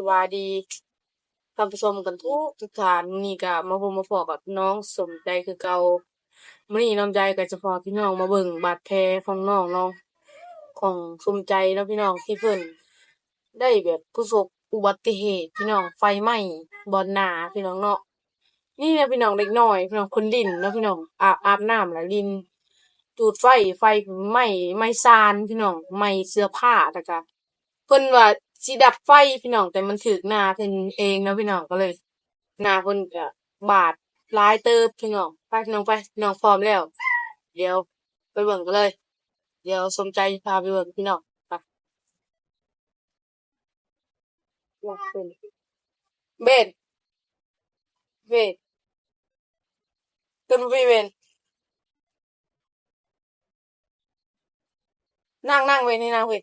สวัสดีท่านผู้ชมกันทุกทุกท่านนี้ก็มาพบมาพอกับน้องสมใจคือเก่ามื้อนี้น้องใจก็จะพาพี่น้องมาเบิ่งบาดแผลของน้องเนาะของสมใจเนาะพี่น้องที่เพิ่นได้แบบประสบอุบัติเหตุพี่น้องไฟไหม้บ่อนนาพี่น้องเนาะนี่นะพี่น้องเด็กน้อยพี่น้องคนลิ้นเนาะพี่น้องอาบอาบน้ำแล้วลินจูดไฟไฟไหม้ไหม้ซานพี่น้องไหม้เสื้อผ้าแล้วก็เพิ่นว่า สิดับไฟพี่น้องแต่มันถึกหนาเพิ่นเองนะพี่น้องก็เลยหนาเพิ่นก็บาดลายเติบพี่น้องไปพี่น้องไปพี่น้องพร้อมแล้ว เดี๋ยวไปเบิ่งกันเลย เดี๋ยวสมใจพาไปเบิ่งพี่น้องไปอยากเป็นเบนเบนขึ้นไปเบนนั่งนั่งเว้ยนี่นั่งเว้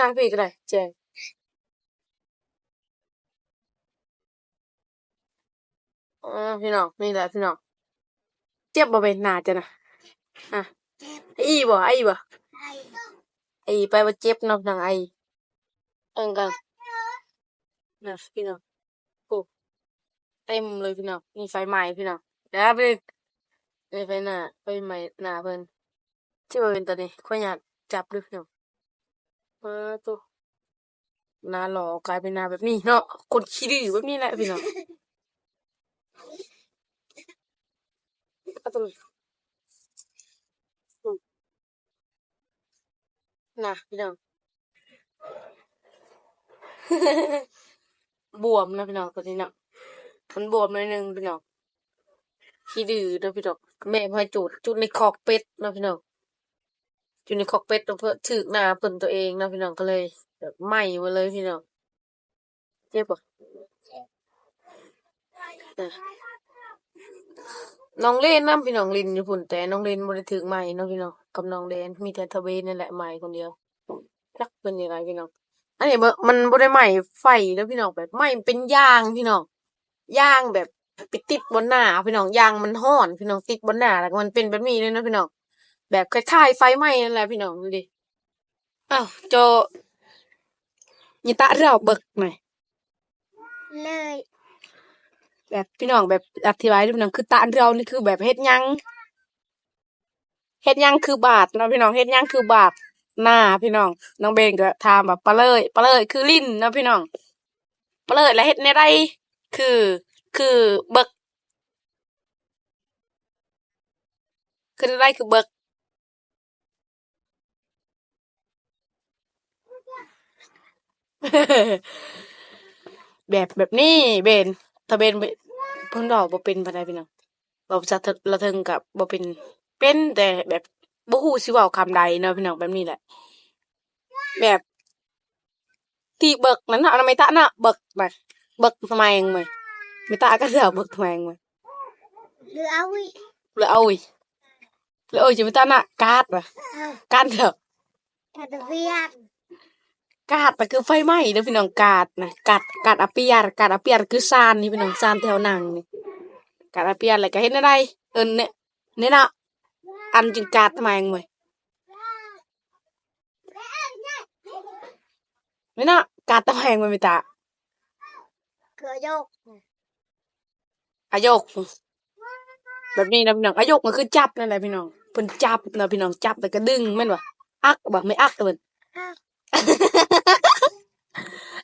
นั่งพี่ก็ได้แจงอ่าพี่น้องนี่แหละพี่น้องเจ็บบ่เป็นหนาจ้ะนะอะไอีบ่ไอ้บ่ไอ้ไปว่าเจ็บนาะพี่น้องไอ้เอิ้นกันนะพี่น้องโอ้เต็มเลยพี่น้องนี่ไฟไหม้พี่น้องเดี๋ยวไปไปไฟหน้าไฟไหม้หน้าเพิ่นที่บ่เป็นตอนนี้ขออนุญาตจับด้วยพี่น้อง มาตัวนาหล่อกลายเป็นนาแบบนี้เนาะคนขี้ดื้อแบบนี้แหละพี่น้องเอาตัวนี้น่ะพี่น้องบวมนะพี่น้องตัวนี้เนาะมันบวมหน่อยหนึงพี่น้องขี้ดื้อเด้อพี่น้องแม่พาจุดจุดในคอกเป็ดนะพี่น้อง จุดในคอกเป็ดเพื่อถึกหน้าเพิ่นตัวเองนะพี่น้องก็เลยแบบไหม้มาเลยพี่น้องเจ็บปะน้องเล่นนํพี่น้องลินอยู่พุ่นแต่น้องเล่นบ่ได้ถึกไหม้เนาะพี่น้องกับน้องแดนมีแต่ทะเบนนั่นแหละไหม้คนเดียวจักเป็นยังไงพี่น้องอันนี้มันบ่ได้ไหม้ไฟเด้อพี่น้องแบบไหม้เป็นยางพี่น้องยางแบบไปติดบนหน้าพี่น้องยางมันร้อนพี่น้องติดบนหน้าแล้วมันเป็นแบบนี้เลยเนาะพี่น้อง แบบคล้ายๆไฟไหม้นั่นแหละพี่น้องดูดิ อ้าวโจยิตะเราเบิกหน่อย เลยแบบพี่น้องแบบอธิบายด้วยพี่น้องคือตาเรานี่คือแบบเฮ็ดหยังเฮ็ดหยังคือบาดเนาะพี่น้องเฮ็ดหยังคือบาดหน้าพี่น้องน้องเบนก็ถามแบบปลาเลยปลาเลยคือลิ้นเนาะพี่น้องปลาเลยแล้วเฮ็ดในไรคือ คือเบิกคือในไรคือเบิก แบบแบบนี้เบนถ้าเบนบ่เพิ่นบอกบ่เป็นปานใดพี่น้องเราจะละเทิงกับบ่เป็นเป็นแต่แบบบ่ฮู้สิเว้าคำใดเนาะพี่น้องแบบนี้แหละ แบบที่เบิกนั้นน่ะไม่ตะน่ะเบิกน่ะเบิกทำไมเองมั้ยไม่ตะก็เสือเบิกทำไมเองมั้ยหรือเอาวิแล้วเอาอีแล้วเอาจะไม่ตะน่ะกาดน่ะเอากาดเถอะทะเบียน กาดน่ะคือไฟไหม้เด้อพี่น้องกาดน่ะกาดกาดอาเปียรกาดอาเปียรคือซานนี่พี่น้องซานแถวหนังนี่กาดอาเปียรแล้วก็เฮ็ดอะไรเอิ้นเนี่ยเนี่ยน่ะอันจึงกาดทำไมเองมั้ยนี่น่ะกาดทำไมเองมั้ยไม่ตะเกลือโยกอายกแบบนี้นะพี่น้องอายกมันคือจับนั่นแหละพี่น้องเพิ่นจับนะพี่น้องจับแล้วก็ดึงแม่นบ่อักบ่ไม่อักแต่เพิ่น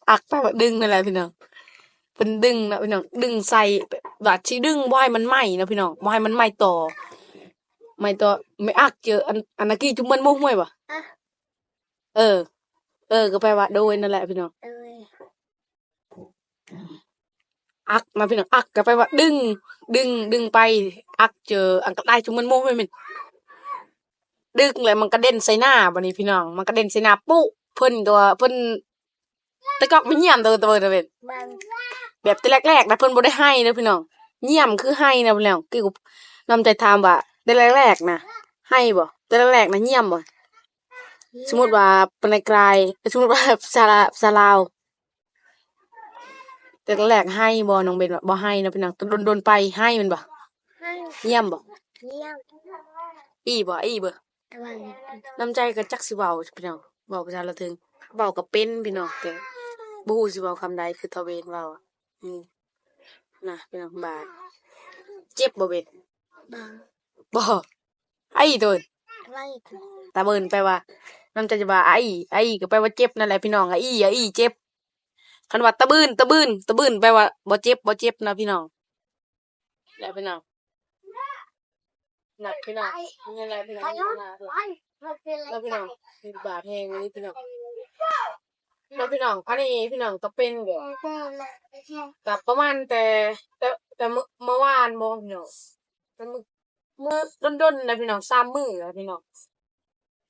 อ้าวอักไปว่าดึงนั่นแหละพี่น้องเพิ่นดึงนะพี่น้องดึงใส่ว่าสิดึงบ่ให้มันไหม้นะพี่น้องบ่ให้มันไหม้ต่อไหม้ต่อไม่อักเจออันอันนักกี้จุมันมุ้ยบ่อะเออ เออ ก็แปลว่าโดยนั่นแหละพี่น้องเอ้ยอักมาพี่น้องอักก็ไปลว่า ดึง ดึง ดึงไป อักเจอ อันก็ได้จุมันโม่ไม่เป็นดึงแล้วมันกระเด็นใส่หน้าบัดนี้พี่น้อง มันกระเด็นใส่หน้าปุ๊ เพิ่นตัวเพิ่นแต่ก็ไม่เยี่ยมตัวตัวตัวเป็นมันแบบแต่แรกๆนะเพิ่นบ่ได้ให้นะพี่น้องเยี่ยมคือให้นะพี่น้องคือนํใจถามว่าแต่แรกๆนะให้บ่แต่แรกๆนะเยี่ยมบ่สมมุติว่าเป็นไกลสมมุติว่าซาลาซาลาวแต่แรกๆให้บ่น้องเบนว่าบ่ให้นะพี่น้องโดนๆไปให้แมันบ่ให้เยี่ยมบ่เยี่ยมอีบ่อีบ่ตะวันน้ำใจก็จักสิเว้าพี่น้อง เว้าภาษาละถึงเว้าก็เป็นพี่น้องแต่บ่ฮู้สิเว้าคำใดคือตะเวนเว้าอะอืมนะพี่น้องบาดเจ็บบ่เบ็ดบางบ่ไอ้โดนตะวันตาเบิ่นแปลว่าน้ำใจจะว่าไอ้ไอ้ก็แปลว่าเจ็บนั่นแหละพี่น้องไอ้ไอ้เจ็บคันว่าตะบื้นตะบื้นตะบื้นแปลว่าบ่เจ็บบ่เจ็บนะพี่น้องแล้วพี่น้องหนักพี่น้องนี่แหละพี่น้อง เรแล้วพี่น้องบาดแฮงเลยพี่น้องแล้วพี่น้องอันนี้พี่น้องก็เป็นแบบกับประมาณแต่ แต่แต่เมื่อเมื่อวานบ่พี่น้องแต่มื้อมื้อดนๆนะพี่น้อง3มื้อแล้วพี่น้อง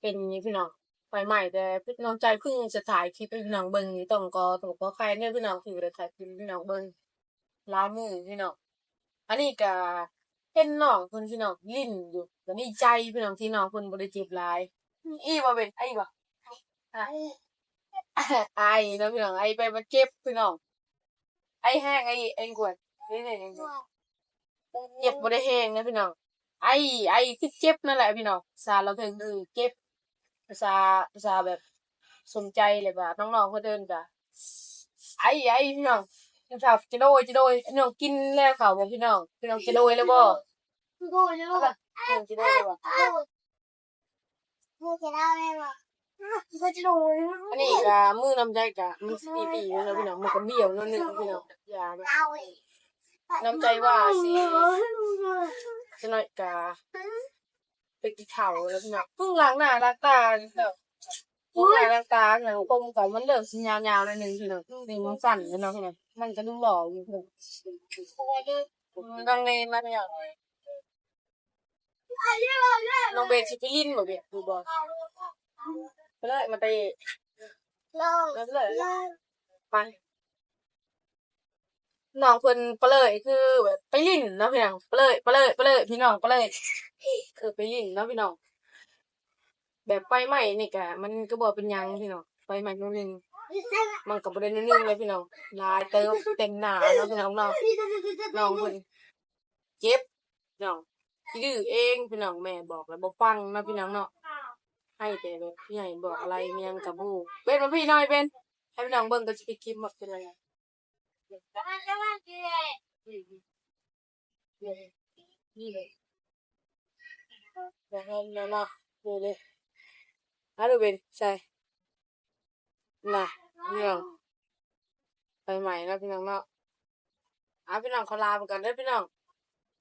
เป็นอย่างนี้พี่น้องไฟใหม่แต่พี่น้องใจเพิ่งจะถ่ายคลิปให้พี่น้องเบิ่งนี่ต้องก็ต้องขอใครเนี่ยพี่น้องที่บ่ได้ถ่ายคลิปพี่น้องเบิ่งหลามือพี่น้องอันนี้ก็ เห็นน้องเพิ่นพี่น้องลิ้นอยู่ก็ดีใจพี่น้องที่น้องเพิ่นบ่ได้เจ็บหลาย อีบ่เป็นไอ้บ่อะไอ้เนาะพี่น้องไอ้ไปมันเจ็บพี่น้องไอ้แห้งไอ้เองกวดนี่นี่นี่เจ็บบ่ได้แห้งนะพี่น้องไอ้ไอ้คือเจ็บนั่นแหละพี่น้องภาษาเราถึงคือเจ็บภาษาภาษาแบบสนใจเลยว่าน้องๆเขาเดินจ้ะไอ้ไอ้พี่น้อง น้องจะโดยจะโดยพี่น้องกินแล้วเขาบ่พี่น้องพี่น้องจะโดยแล้วบ่โง่เลยว่ะพี่น้องจะโดยแล้วบ่ไม่จะได้ไหมบ่อันนี้ก็มือน้ำใจกะมันสิปีปีแล้วพี่น้องมันก็เบี้ยวนิดนึงพี่น้องอย่าเอาอีกน้ำใจว่าสิจะหน่อยกะไปกินข้าวแล้วพี่น้องเพิ่งล้างหน้าล้างตาแบบ เพิ่งล้างหน้าล้างตาอย่างกลมกับมันเริ่มสิยาวๆหน่อยหนึ่งพี่น้องนี่มันสั่นพี่น้องพี่น้องมันก็ดูหล่ออยู่พี่น้องเพราะว่ามันดังในมาพี่น้องน้องเบนสิไปลิ้นบ่เบนดูบ่ไปเลยมาตะลองไปเลยไปน้องเพิ่นเปลยคือแบบไปลิ้นนะพี่น้องเปลยเปลยเปลยพี่น้องเปลยคือไปลิ้นนะพี่น้อง แบบไฟไหม้นี่กะมันก็บ่เป็นหยังพี่น้องไฟไหม้นิดนึงมันก็บ่ได้นิดนึงเลยพี่น้องลายเติมเต็มหน้าเนาะพี่น้องเนาะน้องเพิ่นเจ็บน้องดื้อเองพี่น้องแม่บอกแล้วบ่ฟังเนาะพี่น้องเนาะให้แต่แบบพี่ใหญ่บอกอะไรเมียงกับบูเป็นมาพี่หน่อยเป็นให้พี่น้องเบิ่งก็สิไปคิดว่าเป็นอะไรนี่เลยอย่างนั้นนะนะนี่เลย ฮัลโหลเบนใช่น่ะพี่น้องไปใหม่นะพี่น้องเนาะอะพี่น้องเขาลาไปกันเด้อพี่น้อง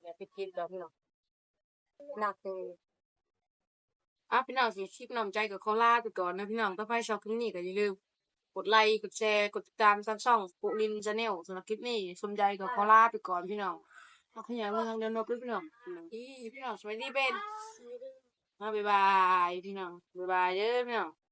อย่าไปคิดดอกพี่น้องหนักเลยอะพี่น้องสิคลิปน้ำใจกับเขาลาไปก่อนนะพี่น้องถ้าใครชอบคลิปนี้ก็อย่าลืมกดไลค์กดแชร์กดติดตามทางช่องปุรินชาแนลสำหรับคลิปนี้สมใจกับเขาลาไปก่อนพี่น้องเอาขยายมาทางเดินนบด้วยพี่น้องอีพี่น้องสวัสดีเป็น บ๊ายบายพี่น้องบ๊ายบายเด้อพี่น้อง